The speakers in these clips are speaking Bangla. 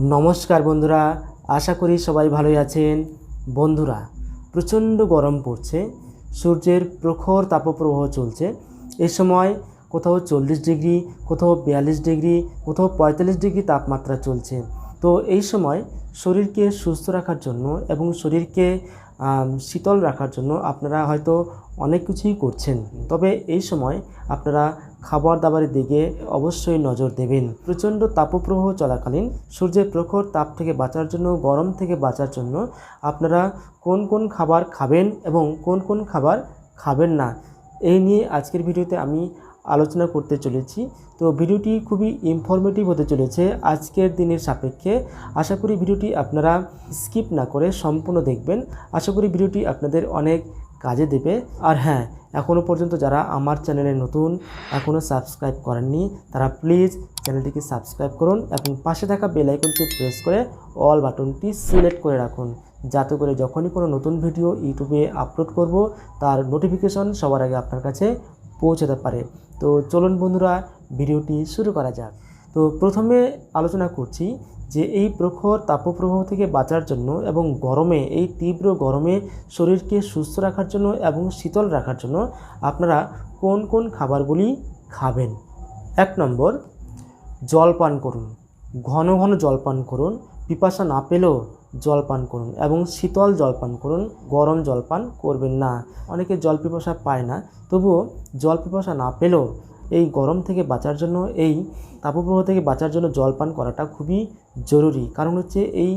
নমস্কার বন্ধুরা, আশা করি সবাই ভালোই আছেন। বন্ধুরা, প্রচণ্ড গরম পড়ছে, সূর্যের প্রখর তাপপ্রবাহ চলছে। এ সময় কোথাও চল্লিশ ডিগ্রি, কোথাও বিয়াল্লিশ ডিগ্রি, কোথাও পঁয়তাল্লিশ ডিগ্রি তাপমাত্রা চলছে। তো এই সময় শরীরকে সুস্থ রাখার জন্য এবং শরীরকে শীতল রাখার জন্য আপনারা হয়তো অনেক কিছুই করছেন। তবে এই সময় আপনারা খাবার দাবারের দিকে অবশ্যই নজর দেবেন। প্রচণ্ড তাপপ্রবাহ চলাকালীন সূর্যের প্রখর তাপ থেকে বাঁচার জন্য, গরম থেকে বাঁচার জন্য আপনারা কোন কোন খাবার খাবেন এবং কোন কোন খাবার খাবেন না। এই নিয়ে আজকের ভিডিওতে আমি আলোচনা করতে চলেছি। তো ভিডিওটি খুবই ইনফরমেটিভ হতে চলেছে আজকের দিনের সাপেক্ষে। আশা করি ভিডিওটি আপনারা স্কিপ না করে সম্পূর্ণ দেখবেন। আশা করি ভিডিওটি আপনাদের অনেক কাজে দেবে। আর হ্যাঁ এখনও পর্যন্ত যারা আমার চ্যানেলে নতুন এখনও সাবস্ক্রাইব করেননি, তারা প্লিজ চ্যানেলটিকে সাবস্ক্রাইব করুন এবং পাশে থাকা বেল আইকনটি প্রেস করে অল বাটনটি সিলেক্ট করে রাখুন। যাতে করে যখনই কোনো নতুন ভিডিও ইউটিউবে আপলোড করব, তার নোটিফিকেশন সবার আগে আপনার কাছে পৌঁছাতে পারে। তো চলুন বন্ধুরা, ভিডিওটি শুরু করা যাক। তো প্রথমে আলোচনা করছি যে এই প্রখর তাপপ্রবাহ থেকে বাঁচার জন্য এবং গরমে, এই তীব্র গরমে শরীরকে সুস্থ রাখার জন্য এবং শীতল রাখার জন্য আপনারা কোন কোন খাবারগুলি খাবেন? এক নম্বর জল পান করুন। ঘন ঘন জল পান করুন। পিপাসা না পেলেও জল পান করুন এবং শীতল জল পান করুন, গরম জল পান করবেন না। অনেকে জল পিপাসা পায় না, তবুও জল পিপাসা না পেলেও এই গরম থেকে বাঁচার জন্য, এই তাপপ্রবাহ থেকে বাঁচার জন্য জল পান করাটা খুবই জরুরি। কারণ হচ্ছে এই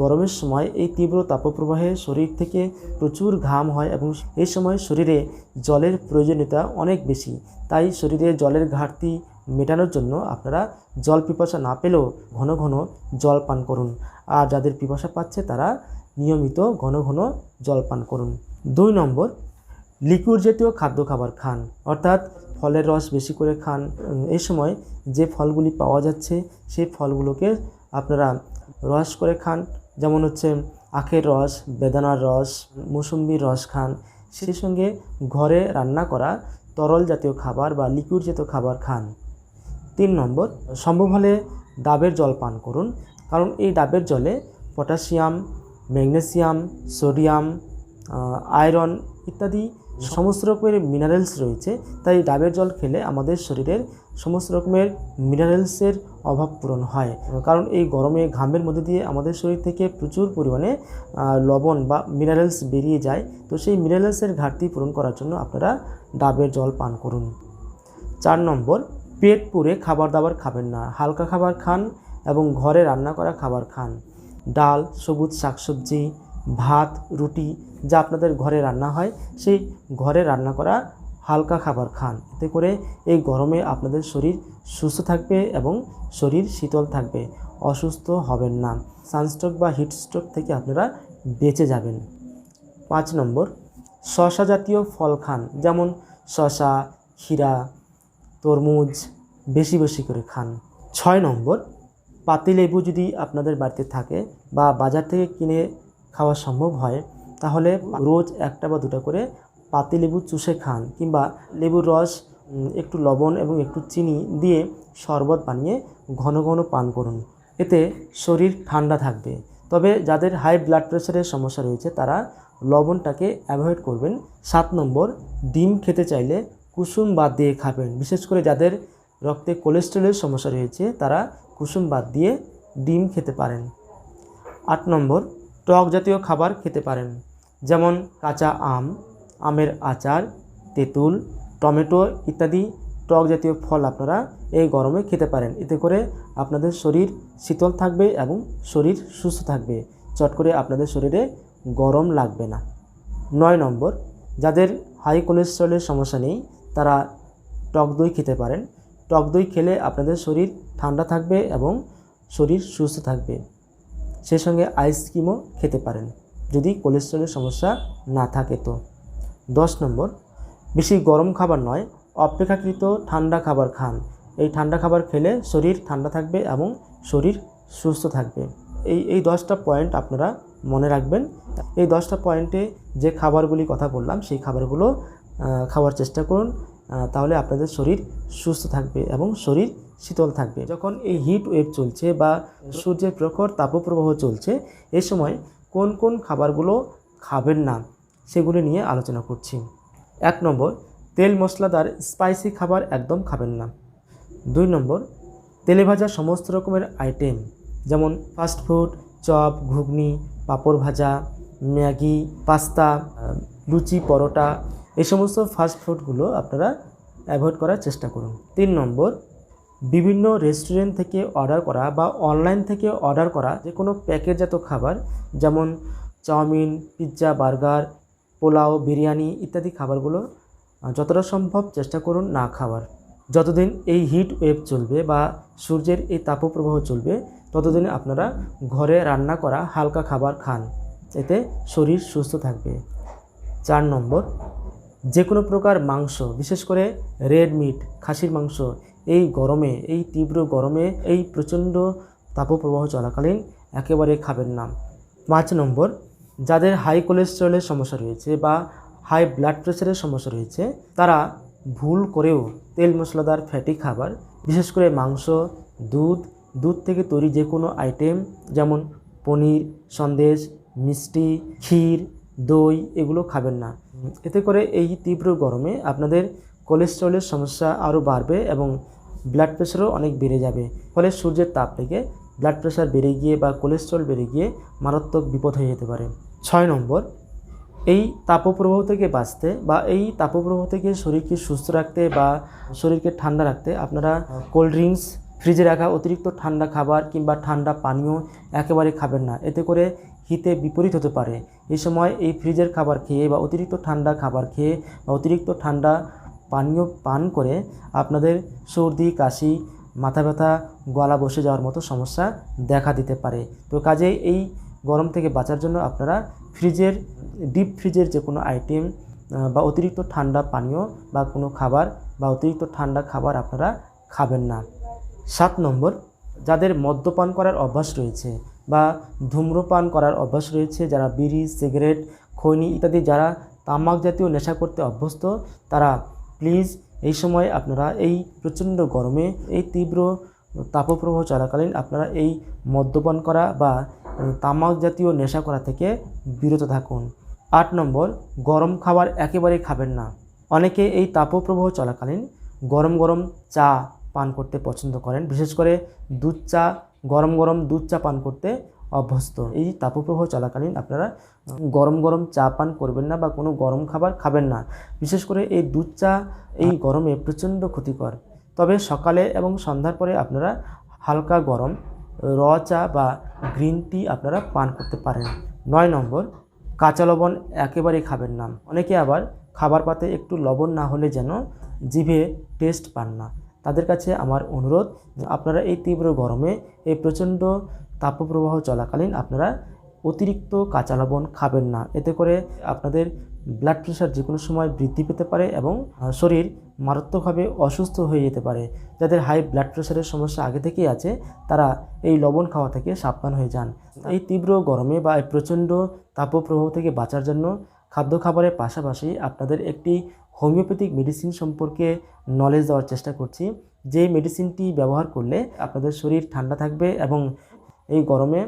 গরমের সময় এই তীব্র তাপপ্রবাহে শরীর থেকে প্রচুর ঘাম হয় এবং এই সময় শরীরে জলের প্রয়োজনীয়তা অনেক বেশি। তাই শরীরে জলের ঘাটতি মেটানোর জন্য আপনারা জল পিপাসা না পেলেও ঘন ঘন জল পান করুন। আর যাদের পিপাসা পাচ্ছে তারা নিয়মিত ঘন ঘন জল পান করুন। দুই নম্বর, লিকুইড জাতীয় খাদ্য খাবার খান। অর্থাৎ ফলের রস বেশি করে খান। এই সময় যে ফলগুলি পাওয়া যাচ্ছে সেই ফলগুলোকে আপনারা রস করে খান। যেমন হচ্ছে আখের রস, বেদানার রস, মৌসুম্বির রস খান। সেই সঙ্গে ঘরে রান্না করা তরল জাতীয় খাবার বা লিকুইড জাতীয় খাবার খান। তিন নম্বর, সম্ভব হলে ডাবের জল পান করুন। কারণ এই ডাবের জলে পটাশিয়াম, ম্যাগনেসিয়াম, সোডিয়াম আয়রন ইত্যাদি সমস্ত রকমের মিনারেলস রয়েছে। তাই ডাবের জল খেলে আমাদের শরীরের সমস্ত রকমের মিনারেলসের অভাব পূরণ হয়। কারণ এই গরমে ঘামের মধ্যে দিয়ে আমাদের শরীর থেকে প্রচুর পরিমাণে লবণ বা মিনারেলস বেরিয়ে যায়। তো সেই মিনারেলসের ঘাটতি পূরণ করার জন্য আপনারা ডাবের জল পান করুন। চার নম্বর পেট পুড়ে খাবার দাবার খাবেন না। হালকা খাবার খান এবং ঘরে রান্না করা খাবার খান। ডাল, সবুজ শাকসবজি, ভাত, রুটি যা আপনাদের ঘরে রান্না হয়, সেই ঘরে রান্না করা হালকা খাবার খান। এতে করে এই গরমে আপনাদের শরীর সুস্থ থাকবে এবং শরীর শীতল থাকবে। অসুস্থ হবেন না। সানস্ট্রোক বা হিটস্ট্রোক থেকে আপনারা বেঁচে যাবেন। পাঁচ নম্বর, শশা জাতীয় ফল খান। যেমন শশা, ক্ষীরা তরমুজ বেশি বেশি করে খান। ছয় নম্বর পাতিলেবু যদি আপনাদের বাড়িতে থাকে বা বাজার থেকে কিনে খাওয়া সম্ভব হয়, তাহলে রোজ একটা বা দুটো করে পাতিলেবু চুষে খান কিংবা লেবুর রস একটু লবণ এবং একটু চিনি দিয়ে শরবত বানিয়ে ঘন ঘন পান করুন। এতে শরীর ঠান্ডা থাকবে। তবে যাদের হাই ব্লাড প্রেশারের সমস্যা রয়েছে, তারা লবণটাকে অ্যাভয়েড করবেন। সাত নম্বর, ডিম খেতে চাইলে কুসুম বাদ দিয়ে খাবেন। বিশেষ করে যাদের রক্তে কোলেস্ট্রলের সমস্যা রয়েছে, তারা কুসুম বাদ দিয়ে ডিম খেতে পারেন। আট নম্বর, টক জাতীয় খাবার খেতে পারেন, যেমন কাঁচা আম, আমের আচার, তেঁতুল, টমেটো ইত্যাদি টক জাতীয় ফল আপনারা এই গরমে খেতে পারেন। এতে করে আপনাদের শরীর শীতল থাকবে এবং শরীর সুস্থ থাকবে। চট করে আপনাদের শরীরে গরম লাগবে না। নয় নম্বর, যাদের হাই কোলেস্ট্রলের সমস্যা নেই তারা টক দই খেতে পারেন। টক দই খেলে আপনাদের শরীর ঠান্ডা থাকবে এবং শরীর সুস্থ থাকবে। সেই সঙ্গে আইসক্রিমও খেতে পারেন, যদি কোলেস্ট্রলের সমস্যা না থাকে তো। দশ নম্বর, বেশি গরম খাবার নয়, অপেক্ষাকৃত ঠান্ডা খাবার খান। এই ঠান্ডা খাবার খেলে শরীর ঠান্ডা থাকবে এবং শরীর সুস্থ থাকবে। এই এই দশটা পয়েন্ট আপনারা মনে রাখবেন। এই দশটা পয়েন্টে যে খাবারগুলি কথা বললাম, সেই খাবারগুলো খাওয়ার চেষ্টা করুন তাহলে আপনাদের শরীর সুস্থ থাকবে এবং শরীর শীতল থাকবে। যখন এই হিট ওয়েভ চলছে বা সূর্যের প্রখর তাপপ্রবাহ চলছে এই সময় কোন কোন খাবারগুলো খাবেন না, সেগুলো নিয়ে আলোচনা করছি। এক নম্বর, তেল মশলাদার স্পাইসি খাবার একদম খাবেন না। দুই নম্বর, তেলে ভাজা সমস্ত রকমের আইটেম যেমন ফাস্ট ফুড চপ, ঘুগনি, পাঁপড় ভাজা, ম্যাগি, পাস্তা লুচি, পরোটা এই সমস্ত ফাস্ট ফুডগুলো আপনারা অ্যাভয়েড করার চেষ্টা করুন। তিন নম্বর, বিভিন্ন রেস্টুরেন্ট থেকে অর্ডার করা বা অনলাইন থেকে অর্ডার করা যে কোনো প্যাকেটজাত খাবার, যেমন chow mein pizza burger pulao, biryani ইত্যাদি খাবারগুলো যতটা সম্ভব চেষ্টা করুন না খাওয়ার। যতদিন এই হিট ওয়েভ চলবে বা সূর্যের এই তাপপ্রবাহ চলবে, ততদিন আপনারা ঘরে রান্না করা হালকা খাবার খান। এতে শরীর সুস্থ থাকবে। চার নম্বর যে কোনো প্রকার মাংস, বিশেষ করে রেড মিট খাসির মাংস, এই গরমে, এই তীব্র গরমে, এই প্রচণ্ড তাপপ্রবাহ চলাকালীন একেবারে খাবেন না। পাঁচ নম্বর, যাদের হাই কোলেস্টেরলের সমস্যা রয়েছে বা হাই ব্লাড প্রেশারের সমস্যা রয়েছে, তারা ভুল করেও তেল মশলাদার ফ্যাটি খাবার, বিশেষ করে মাংস, দুধ দুধ থেকে তৈরি যে কোনো আইটেম যেমন পনির, সন্দেশ, মিষ্টি, ক্ষীর, দই, এগুলো খাবেন না। এতে করে এই তীব্র গরমে আপনাদের কোলেস্ট্রলের সমস্যা আরও বাড়বে এবং ব্লাড প্রেশারও অনেক বেড়ে যাবে। ফলে সূর্যের তাপ থেকে ব্লাড প্রেশার বেড়ে গিয়ে বা কোলেস্ট্রল বেড়ে গিয়ে মারাত্মক বিপদ হয়ে যেতে পারে। ছয় নম্বর, এই তাপপ্রবাহ থেকে বাঁচতে বা এই তাপপ্রবাহ থেকে শরীরকে সুস্থ রাখতে বা শরীরকে ঠান্ডা রাখতে আপনারা কোল্ড ড্রিঙ্কস ফ্রিজে রাখা অতিরিক্ত ঠান্ডা খাবার কিংবা ঠান্ডা পানীয় একেবারে খাবেন না। এতে করে হিতে বিপরীত হতে পারে। এই সময় এই ফ্রিজের খাবার খেয়ে বা অতিরিক্ত ঠান্ডা খাবার খেয়ে বা অতিরিক্ত ঠান্ডা পানীয় পান করে আপনাদের সর্দি, কাশি, মাথা ব্যথা, গলা বসে যাওয়ার মতো সমস্যা দেখা দিতে পারে। তো কাজে এই গরম থেকে বাঁচার জন্য আপনারা ফ্রিজের, ডিপ ফ্রিজের যে কোনো আইটেম বা অতিরিক্ত ঠান্ডা পানীয় বা কোনো খাবার বা অতিরিক্ত ঠান্ডা খাবার আপনারা খাবেন না। সাত নম্বর, যাদের মদ্যপান করার অভ্যাস রয়েছে বা ধূম্রপান করার অভ্যাস রয়েছে, যারা বিড়ি, সিগারেট, খৈনি ইত্যাদি যারা তামাক জাতীয় নেশা করতে অভ্যস্ত, তারা প্লিজ এই সময় আপনারা এই প্রচণ্ড গরমে এই তীব্র তাপপ্রবাহ চলাকালীন আপনারা এই মদ্যপান করা বা তামাক জাতীয় নেশা করা থেকে বিরত থাকুন। আট নম্বর, গরম খাবার একেবারেই খাবেন না। অনেকে এই তাপপ্রবাহ চলাকালীন গরম গরম চা পান করতে পছন্দ করেন, বিশেষ করে দুধ চা গরম গরম দুধ চা পান করতে অভ্যস্ত। এই তাপপ্রবাহ চলাকালীন আপনারা গরম গরম চা পান করবেন না বা কোনো গরম খাবার খাবেন না। বিশেষ করে এই দুধ চা এই গরমে প্রচণ্ড ক্ষতিকর। তবে সকালে এবং সন্ধ্যার পরে আপনারা হালকা গরম, র চা বা গ্রিন টি আপনারা পান করতে পারেন। নয় নম্বর, কাঁচা লবণ একেবারেই খাবেন না। অনেকে আবার খাবার পাতে একটু লবণ না হলে যেন জিভে টেস্ট পান না। তাদের কাছে আমার অনুরোধ, আপনারা এই তীব্র গরমে এই প্রচণ্ড তাপপ্রবাহ চলাকালীন আপনারা অতিরিক্ত কাঁচা লবণ খাবেন না। এতে করে আপনাদের ব্লাড প্রেশার যে কোনো সময় বৃদ্ধি পেতে পারে এবং শরীর মারাত্মকভাবে অসুস্থ হয়ে যেতে পারে। যাদের হাই ব্লাড প্রেশারের সমস্যা আগে থেকেই আছে, তারা এই লবণ খাওয়া থেকে সাবধান হয়ে যান। এই তীব্র গরমে বা এই প্রচণ্ড তাপপ্রবাহ থেকে বাঁচার জন্য খাদ্য খাবারের পাশাপাশি আপনাদের একটি হোমিওপ্যাথিক মেডিসিন সম্পর্কে নলেজ দেওয়ার চেষ্টা করছি। যে মেডিসিনটি ব্যবহার করলে আপনাদের শরীর ঠান্ডা থাকবে এবং এই গরমে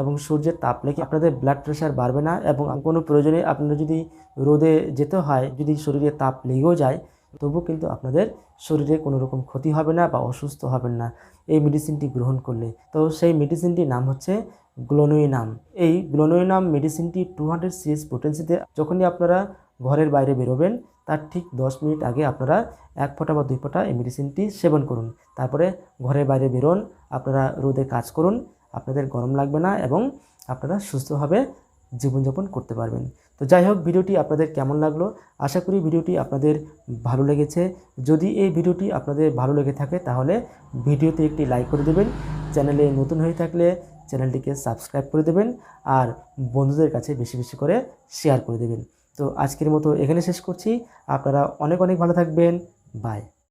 এবং সূর্যের তাপ লেগে আপনাদের ব্লাড প্রেশার বাড়বে না এবং কোনো প্রয়োজনে আপনারা যদি রোদে যেতে হয়, যদি শরীরে তাপ লেগেও যায় তবু কিন্তু আপনাদের শরীরে কোনো রকম ক্ষতি হবে না বা অসুস্থ হবেন না এই মেডিসিনটি গ্রহণ করলে। তো সেই মেডিসিনটির নাম হচ্ছে গ্লোনোইনাম এই গ্লোনোইনাম মেডিসিনটি টু হান্ড্রেড সিএস পোটেন্সিতে যখনই আপনারা ঘরের বাইরে বেরোবেন তার ঠিক দশ মিনিট আগে আপনারা এক ফোঁটা বা দুই ফোঁটা এই মেডিসিনটি সেবন করুন। তারপরে ঘরে বাইরে বেরোন, আপনারা রোদে কাজ করুন, আপনাদের গরম লাগবে না এবং আপনারা সুস্থভাবে জীবনযাপন করতে পারবেন। তো যাই হোক, ভিডিওটি আপনাদের কেমন লাগল? আশা করি ভিডিওটি আপনাদের ভালো লেগেছে। যদি এই ভিডিওটি আপনাদের ভালো লেগে থাকে, তাহলে ভিডিওতে একটি লাইক করে দেবেন। চ্যানেলে নতুন হয়ে থাকলে চ্যানেলটিকে সাবস্ক্রাইব করে দেবেন আর বন্ধুদের কাছে বেশি বেশি করে শেয়ার করে দেবেন। তো আজকের মতো এখানে শেষ করছি। আপনারা অনেক অনেক ভালো থাকবেন। বাই